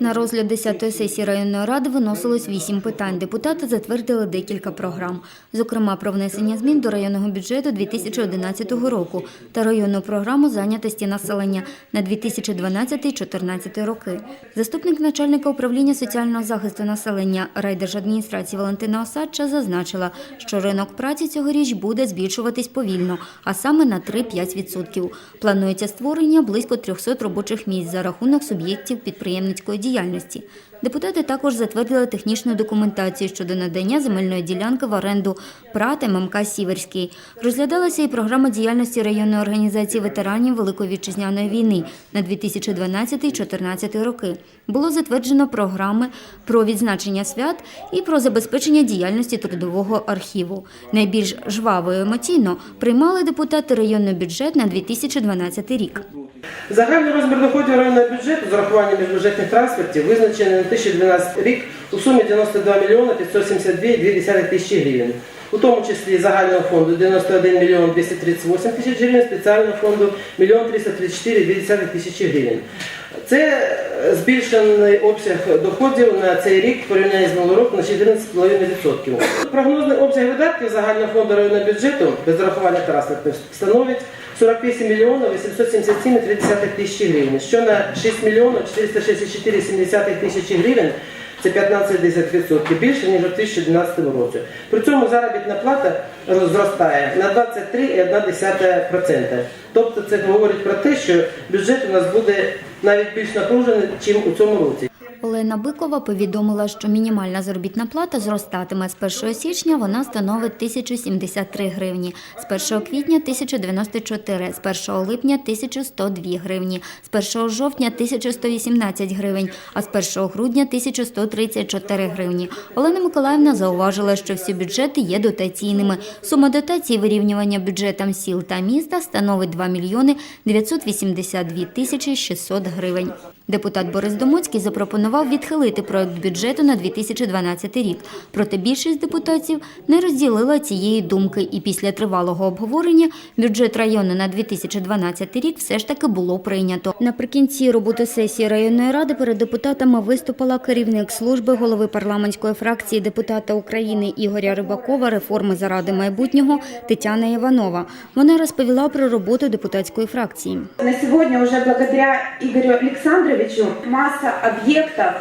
На розгляд 10-ї сесії районної ради виносилось 8 питань. Депутати затвердили декілька програм. Зокрема, про внесення змін до районного бюджету 2011 року та районну програму зайнятості населення на 2012-2014 роки. Заступник начальника управління соціального захисту населення райдержадміністрації Валентина Осадча зазначила, що ринок праці цьогоріч буде збільшуватись повільно, а саме на 3-5%. Планується створення близько 300 робочих місць за рахунок суб'єктів підприємницької діяльності. Депутати також затвердили технічну документацію щодо надання земельної ділянки в оренду ПРАТ ММК Сіверський. Розглядалася і програма діяльності районної організації ветеранів Великої вітчизняної війни на 2012-2014 роки. Було затверджено програми про відзначення свят і про забезпечення діяльності трудового архіву. Найбільш жваво і емоційно приймали депутати районний бюджет на 2012 рік. Загальний розмір доходів районного бюджету з урахуванням міжбюджетних трансфертів визначений на 2012 рік у сумі 92 мільйона 572,2 тисячі гривень. У тому числі загального фонду 91 мільйон 238 тисяч гривень, спеціального фонду 1 334,2 тисячі гривень. Це е, збільшений обсяг доходів на цей рік в порівнянні з минулим роком на 14,5%. Прогнозний обсяг видатків загального фонду районного бюджету без зарахування трансфертів становить 48 мільйонів 877,3 тисячі гривень, що на 6 мільйонів 464,7 тисячі гривень це 15% більше, ніж у 2012 році. При цьому заробітна плата зростає на 23,1%. Тобто це говорить про те, що бюджет у нас буде навіть більш напружений, ніж у цьому році. Олена Бикова повідомила, що мінімальна заробітна плата зростатиме з 1 січня. Вона становить 1073 гривні, з 1 квітня 1094, з 1 липня 1102 гривні, з 1 жовтня 1118 гривень, а з 1 грудня 1134 гривні. Олена Миколаївна зауважила, що всі бюджети є дотаційними. Сума дотації вирівнювання бюджетам сіл та міста становить 2 мільйони 982 тисячі 600 гривень. Депутат Борис Домоцький запропонував відхилити проект бюджету на 2012 рік. Проте більшість депутатів не розділила цієї думки, і після тривалого обговорення бюджет району на 2012 рік все ж таки було прийнято. Наприкінці роботи сесії районної ради перед депутатами виступила керівник служби голови парламентської фракції депутата України Ігоря Рибакова реформи заради майбутнього Тетяна Іванова. Вона розповіла про роботу депутатської фракції. На сегодня уже благодаря Игорю Александровичу масса объектов,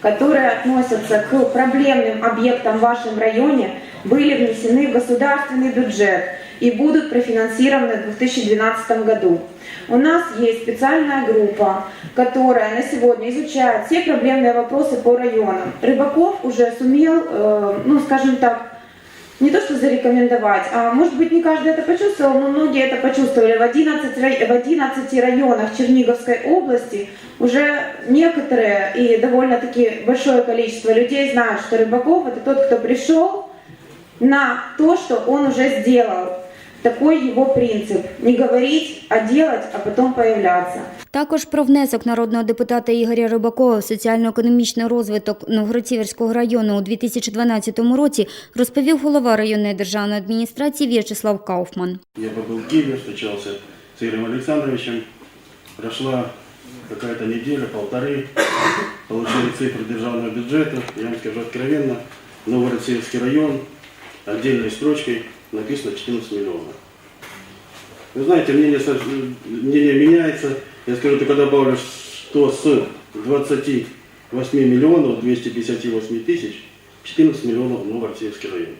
которые относятся к проблемным объектам в вашем районе, были внесены в государственный бюджет и будут профинансированы в 2012 году. У нас есть специальная группа, которая на сегодня изучает все проблемные вопросы по районам. Рыбаков уже сумел, э, ну скажем так, не то что зарекомендовать, а может быть не каждый это почувствовал, но многие это почувствовали. В 11, рай- в 11 районах Черниговской области уже некоторые и довольно-таки большое количество людей знают, что Рыбаков это тот, кто пришел на то, что он уже сделал. Такой его принцип. Не говорить, а делать, а потом появляться. Також про внесок народного депутата Ігоря Рибакова в соціально-економічний розвиток Новгород-Сіверського району у 2012 році розповів голова районної державної адміністрації В'ячеслав Кауфман. Я побыл в Киеве, встречался с Игорем Александровичем. Прошла какая-то неделя, полторы. Получили цифры державного бюджета. Я вам скажу откровенно, Новгород-Северский район отдельной строчкой написано 14 миллионов. Вы знаете, мнение, мнение меняется. Я скажу, только добавлю, что с 28 миллионов 258 тысяч 14 миллионов Новгород-Северский район.